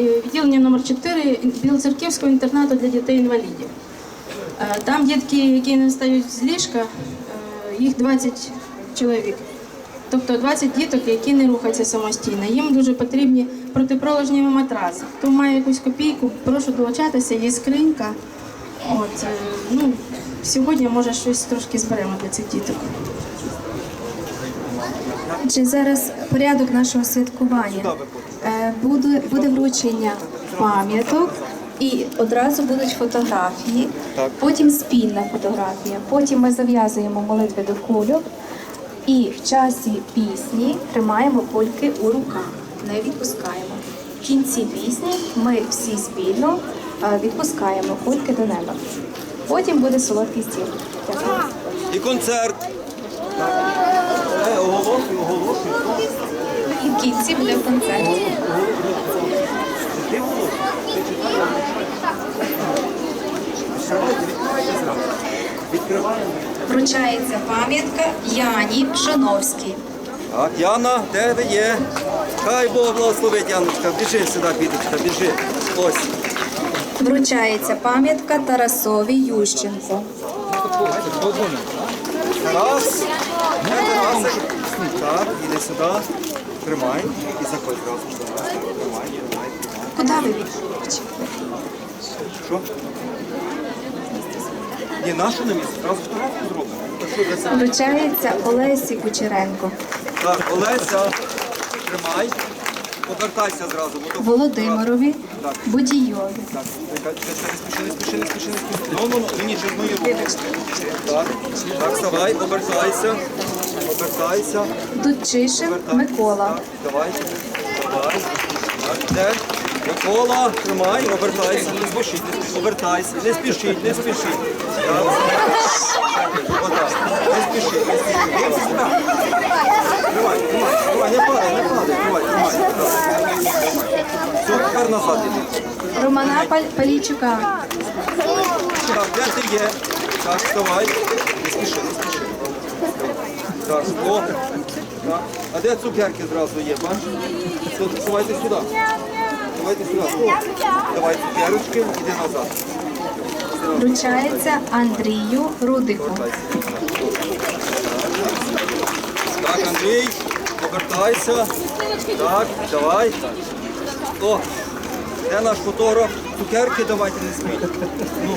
е, відділення номер 4 Білоцерківського інтернату для дітей-інвалідів. Е, Там дітки, які не встають з ліжка, е, їх 20 чоловік. Тобто 20 діток, які не рухаються самостійно. Їм дуже потрібні протипроложні матраси. Хто має якусь копійку, прошу долучатися, є скринька. От, ну, сьогодні, може, щось трошки зберемо для цих діток. Чи зараз порядок нашого святкування? Е, Буде, буде вручення пам'яток і одразу будуть фотографії, потім спільна фотографія, потім ми зав'язуємо молитви до кульок і в часі пісні тримаємо кульки у руках, не відпускаємо. В кінці пісні ми всі спільно е, відпускаємо кульки до неба. Потім буде солодкий стіл. Дякую. І концерт. Е, Оголошую, оголошую. І в кінці буде концерт. Вручається пам'ятка Яні Пшоновській. Так, Яна, де ви є? Хай Бог благословить, Яночка. Біжи сюди, бідочка, біжи. Ось. Вручається пам'ятка Тарасові Ющенко. Тарас. Не Тарас. Так, іди сюди. Тримай. І заходь зразу. Тримай, тримай, тримай. Куди ви? Що? Ні, нашу на місці. Зразу фотографію зробимо. Що для себе? Вручається Олесі Кучеренко. Так, Олеся, тримай. Повертайся зразу. бо то- Володимирові Так. Будійові. Так, чекай, чекай, спіши, не спіши, не спіши, не спіши. Ну, ну, ну, мої руки. Так, так, вставай, обертайся. Обертайся. Обертайся. Микола. Давай, давай. Де? Микола, тримай, обертайся, не спішіть, обертайся, не спішіть, не спішіть. Отак, не спішіть, не спішіть. Тримай, тримай, тримай, не падай, не падай, тримай, тримай. Все, тепер назад іди. Романа Палійчука. Так, де ти є? Так, вставай. Не спіши, не спіши. Так, о. Так. А де цукерки зразу є, бачиш? Давайте сюди. Давайте сюди. Давай цукерочки, іди назад. Вручається Андрію Рудику. Так, Андрій, повертайся. Так, давай. О, де наш фотограф? Цукерки давайте не сміть. Ну,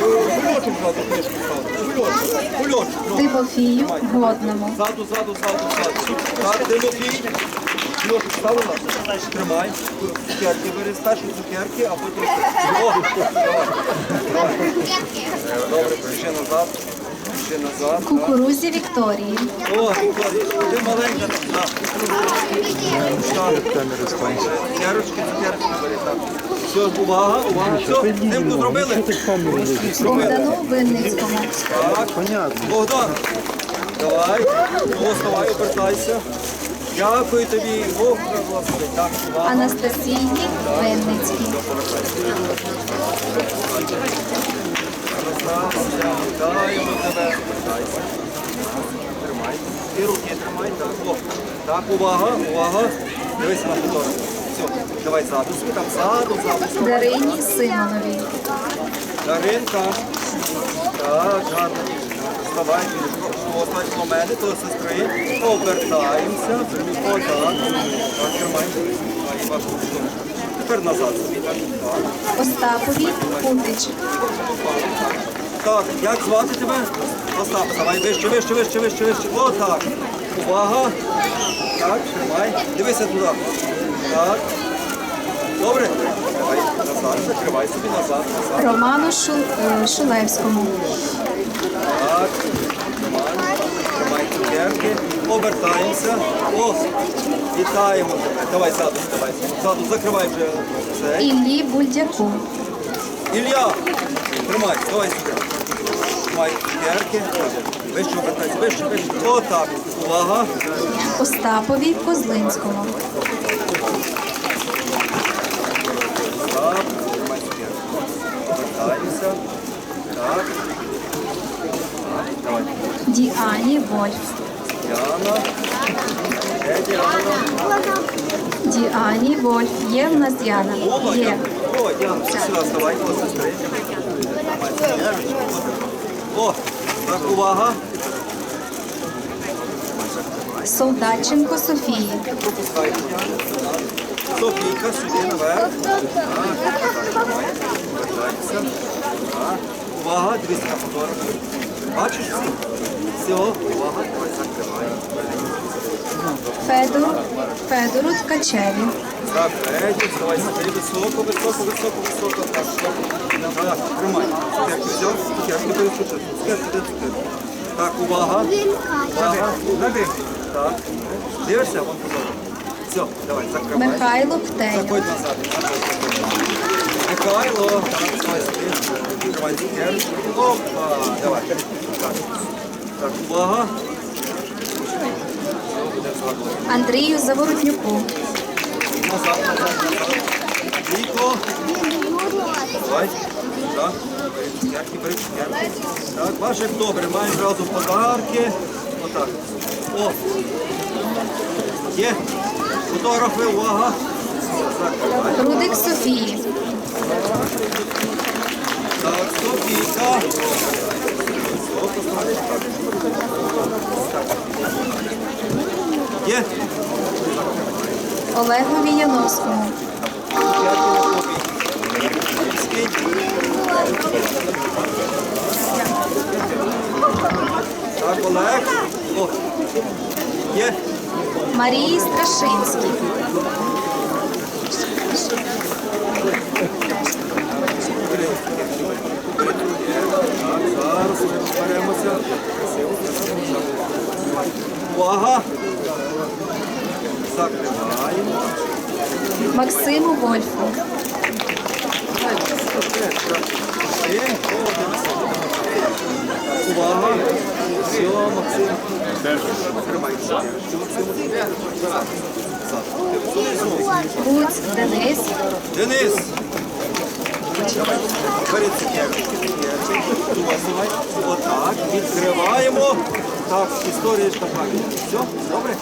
кульочок зразу книжку ставити. Кульочок, кульочок. ну. Тимофію Годному. Ззаду, ззаду, ззаду, ззаду. Так, Тимофій. Льошу ставила? Тримай. Цукерки бери, старші цукерки, а потім... О. Давай. Добре, ще назад. Ще назад. так. Кукурузі Вікторії. О, ти маленька там. Так. Цукерочки, цукерки бери. Все, увага, увага. Все, Димку зробили? Богдану Винницькому. Так, понятно. Богдан, давай, ну, вставай, обертайся. Дякую тобі, Бог благословить. Так, увага. Анастасії Винницькій. Анастасія, вітаємо тебе. Обертайся. Тримай. Руки тримай. Так, О. так, увага, увага. Дивись на фотограф. Все, давай ззаду. Собі там ззаду, ззаду. Дарині Симоновій. Даринка. Так, гарно. Вставай, постать до мене, до сестри. Обертаємося. Отак. Так, тримай. Так, вашу руку. Тепер назад собі. Так, так. Остапові Кутич. Так, як звати тебе? Остап, давай вище, вище, вище, вище, вище. Отак. Увага. Так, тримай. Дивися туди. Так. Добре? Давай назад. Закривай собі назад, назад. Роману Шу- е, Шулевському. Так, тримай, тримай цукерки, обертаємося. О, вітаємо тебе. Давай ззаду, давай. Ззаду закривай вже це. Іллі Бульдяку. Ілля, тримай, давай сюди. Тримай. Вище обертайся, вище, вище. Отак. Увага. Остапові Козлинському. Так, тримай. Обертаємося. Так. Так, давай. Діані Вольф. Яна. Діані, Вольф. Є в нас Діана? О, Є. О, Діана, сюди вставай, о, сестри. О, так, увага. Солдатченко Софії. Пропускай. Софійка, сюди наверх. Так. Увага, дивіться на фотограф. Бачиш? Все, увага, давай закривай. Федор. Федору Ткачеві. Так, Едік, давай сюди, високо, високо, високо, високо. Так, тримай. Цукерки взяв, цукерки переступив. Цукерки, де цукерки? Так, увага. Увага. Нади. Так. Дивишся, вон позаду. Все, давай, закривай. Михайло Птеня. Заходь назад. Михайло. Так, давай сюди. Тримай цукерки. Опа, давай. Так. Так, увага. Андрію Заворотнюку. Назад, назад, назад. Віко. Давай. Так. Бери цукерки. Так, як добре. Маєш одразу подарки. Отак. О. Є. Фотографи, увага. Рудик Софії. Так, Софійка. Так. Є. Олегові Яновському. Так, Олег. О. Є. Марії Страшинській. Зараз ми красиво. Увага. Закриваємо. Максиму Вольфу. Увага. Все, Максим. Гуць Денис. Денис. Цукерки. Отак. Відкриваємо. Так, історія ж така. Все, добре?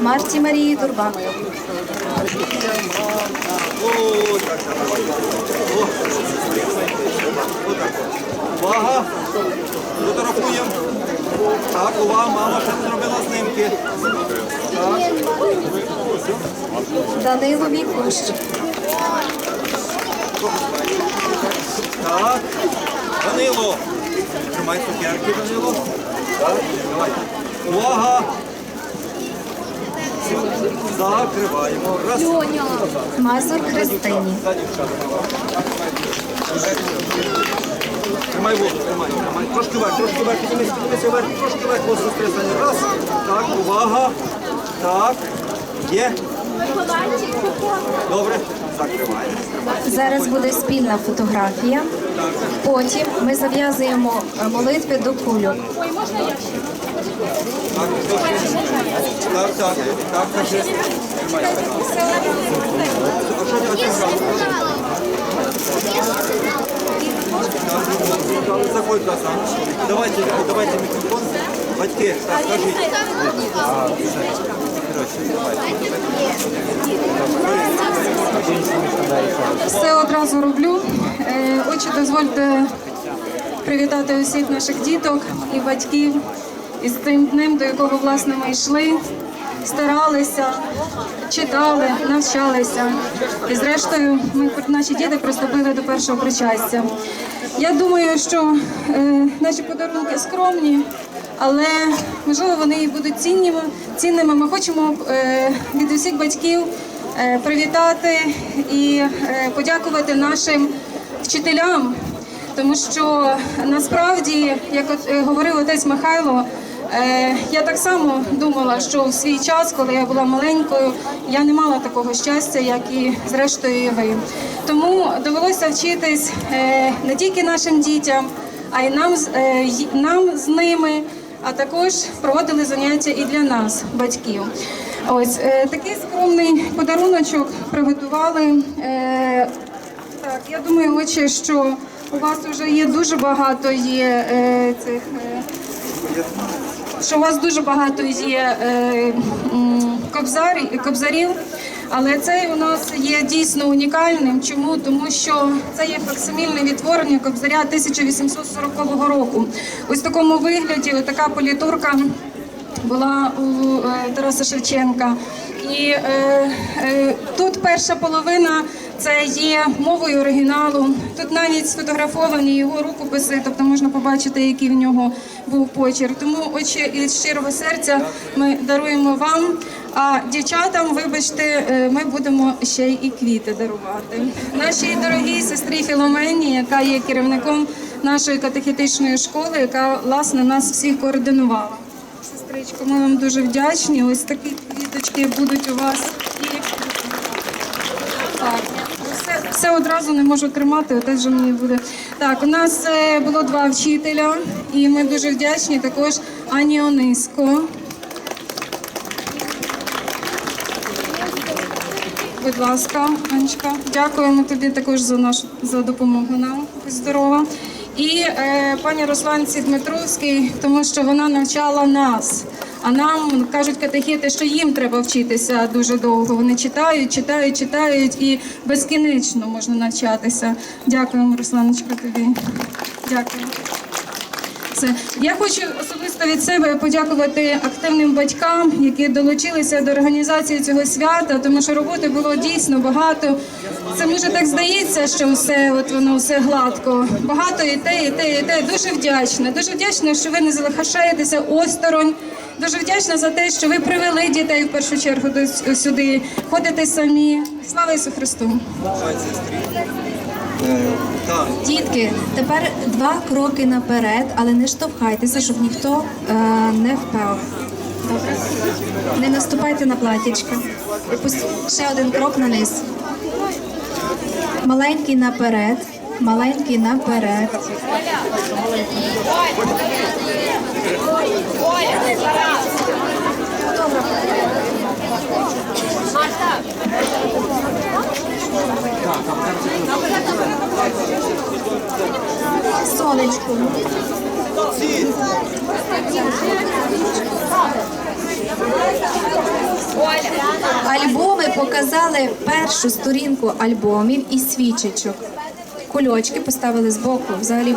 Марті Марії отак. Увага. Фотографуємо. Так, увага, мама ще зробила знімки. Так. Данило Вікущ. Так. Данило. Тримай цукерки, Данило. Так, давай. Увага. Закриваємо. Раз. Мазур Христині. Тримай воду, тримай, тримай. Трошки вверх, трошки вверх, піднімись, піднімися вверх, трошки вверх, ось сестри Раз. Так, увага. Так. Є. Добре. Закриваємо. Зараз буде спільна фотографія. Потім ми зав'язуємо е, молитви до кульок. Так, так, так, так, кажи. А що ти отяграв? Заходь назад. Давайте, давайте мікрофон. Батьки, так. Все одразу роблю. Е, Отже, дозвольте привітати усіх наших діток і батьків із цим днем, до якого власне ми йшли, старалися, читали, навчалися. І зрештою, ми наші діти приступили до першого причастя. Я думаю, що е, наші подарунки скромні, але можливо вони і будуть цінними. цінними. Ми хочемо е, від усіх батьків е, привітати і е, подякувати нашим вчителям, тому що насправді, як от, е, говорив отець Михайло, я так само думала, що в свій час, коли я була маленькою, я не мала такого щастя, як і зрештою ви. Тому довелося вчитись е, не тільки нашим дітям, а й нам, е, нам з ними, а також проводили заняття і для нас, батьків. Ось е, такий скромний подаруночок приготували. Е, так, я думаю, отче, що у вас вже є дуже багато є е, цих. Що у вас дуже багато є е, м, кобзарів, але цей у нас є дійсно унікальним. Чому? Тому що це є факсимільне відтворення кобзаря 1840 року. Ось в такому вигляді, така політурка була у е, Тараса Шевченка. І е, е, тут перша половина це є мовою оригіналу. Тут навіть сфотографовані його рукописи, тобто можна побачити, який в нього був почерк. Тому очі із щирого серця ми даруємо вам. А дівчатам, вибачте, е, ми будемо ще й і квіти дарувати. Нашій дорогій сестрі Філомені, яка є керівником нашої катехетичної школи, яка власне нас всіх координувала. Сестричко, ми вам дуже вдячні. Ось такі квіточки будуть у вас. І все, одразу не можу тримати, отець же мені буде. Так, у нас е, було два вчителя, і ми дуже вдячні також Ані Ониско. Будь ласка, Анечка, дякуємо тобі також за нашу за допомогу нам. Здорова. І е, пані Русланці Дмитровський, тому що вона навчала нас. А нам кажуть катехети, що їм треба вчитися дуже довго. Вони читають, читають, читають і безкінечно можна навчатися. Дякуємо, Русланочка, тобі. Дякую. Я хочу особисто від себе подякувати активним батькам, які долучилися до організації цього свята, тому що роботи було дійсно багато. Це може так здається, що все от воно все гладко. Багато і те, і те, і те. Дуже вдячна. Дуже вдячна, що ви не залишаєтеся осторонь. Дуже вдячна за те, що ви привели дітей в першу чергу до сюди. Ходите самі. Слава Ісусу Христу! Дітки, тепер два кроки наперед, але не штовхайтеся, щоб ніхто е, не впав. Добре? Не наступайте на платічка. Ще один крок на низ. Маленький наперед. Маленький наперед. Сонечко. Альбоми показали першу сторінку альбомів і свічечок. Кульочки поставили збоку. Взагалі